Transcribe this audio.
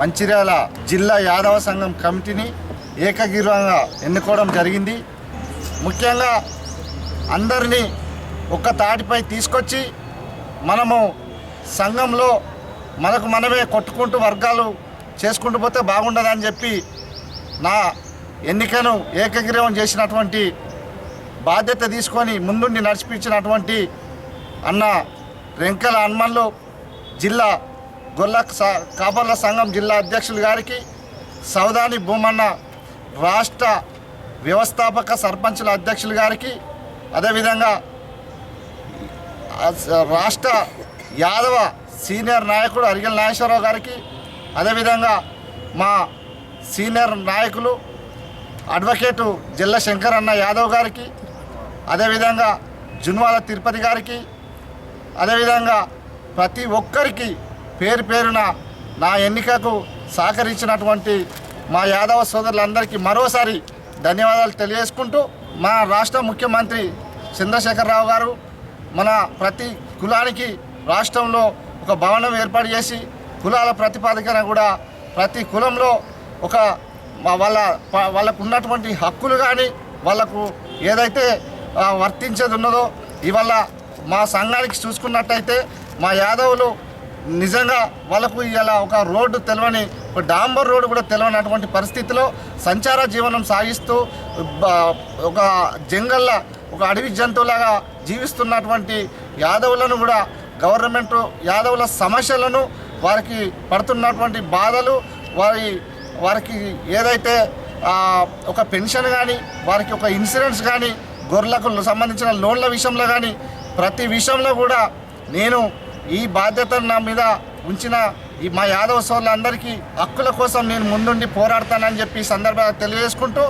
మంచిర్యాల జిల్లా యాదవ సంఘం కమిటీని ఏకగ్రీవంగా ఎన్నుకోవడం జరిగింది. ముఖ్యంగా అందరినీ ఒక్క తాటిపై తీసుకొచ్చి మనము సంఘంలో మనకు మనమే కొట్టుకుంటూ వర్గాలు చేసుకుంటూ పోతే బాగుండదని చెప్పి నా ఎన్నికను ఏకగ్రీవం చేసినటువంటి బాధ్యత తీసుకొని ముందుండి నడిపించినటువంటి అన్న రెంకల హనుమన్లు జిల్లా గొల్ల స- కాపర్ల సంఘం జిల్లా అధ్యక్షులు గారికి సౌదాని భూమన్న రాష్ట్ర వ్యవస్థాపక సర్పంచుల అధ్యక్షులు గారికి అదేవిధంగా రాష్ట్ర యాదవ సీనియర్ నాయకుడు అరిగల్ నాగేశ్వరరావు గారికి అదేవిధంగా మా సీనియర్ నాయకులు అడ్వకేటు జిల్లా శంకర్ అన్న యాదవ్ గారికి అదేవిధంగా జున్వాల తిరుపతి గారికి అదేవిధంగా ప్రతి ఒక్కరికి పేరు పేరున నా ఎన్నికకు సహకరించినటువంటి మా యాదవ సోదరులందరికీ మరోసారి ధన్యవాదాలు తెలియజేసుకుంటూ మా రాష్ట్ర ముఖ్యమంత్రి చంద్రశేఖరరావు గారు మన ప్రతి కులానికి రాష్ట్రంలో ఒక భవనం ఏర్పాటు చేసి కులాల ప్రతిపాదికన కూడా ప్రతి కులంలో ఒక వాళ్ళ వాళ్ళకు ఉన్నటువంటి హక్కులు కానీ వాళ్ళకు ఏదైతే వర్తించేది ఉన్నదో ఇవాళ మా సంఘానికి చూసుకున్నట్టయితే మా యాదవులు నిజంగా వాళ్ళకు ఇలా ఒక రోడ్డు తెలవని ఒక డాంబర్ రోడ్డు కూడా తెలవని అటువంటి పరిస్థితిలో సంచార జీవనం సాగిస్తూ ఒక జంగల్లా ఒక అడవి జంతువులాగా జీవిస్తున్నటువంటి యాదవులను కూడా గవర్నమెంట్ యాదవుల సమస్యలను వారికి పడుతున్నటువంటి బాధలు వారి వారికి ఏదైతే ఒక పెన్షన్ కానీ వారికి ఒక ఇన్సూరెన్స్ కానీ గొర్రెలకు సంబంధించిన లోన్ల విషయంలో కానీ ప్రతి విషయంలో కూడా నేను ఈ బాధ్యతను నా మీద ఉంచిన ఈ మా యాదవ సోదరులందరికీ హక్కుల కోసం నేను ముందుండి పోరాడతానని చెప్పి ఈ సందర్భంగా తెలియజేసుకుంటూ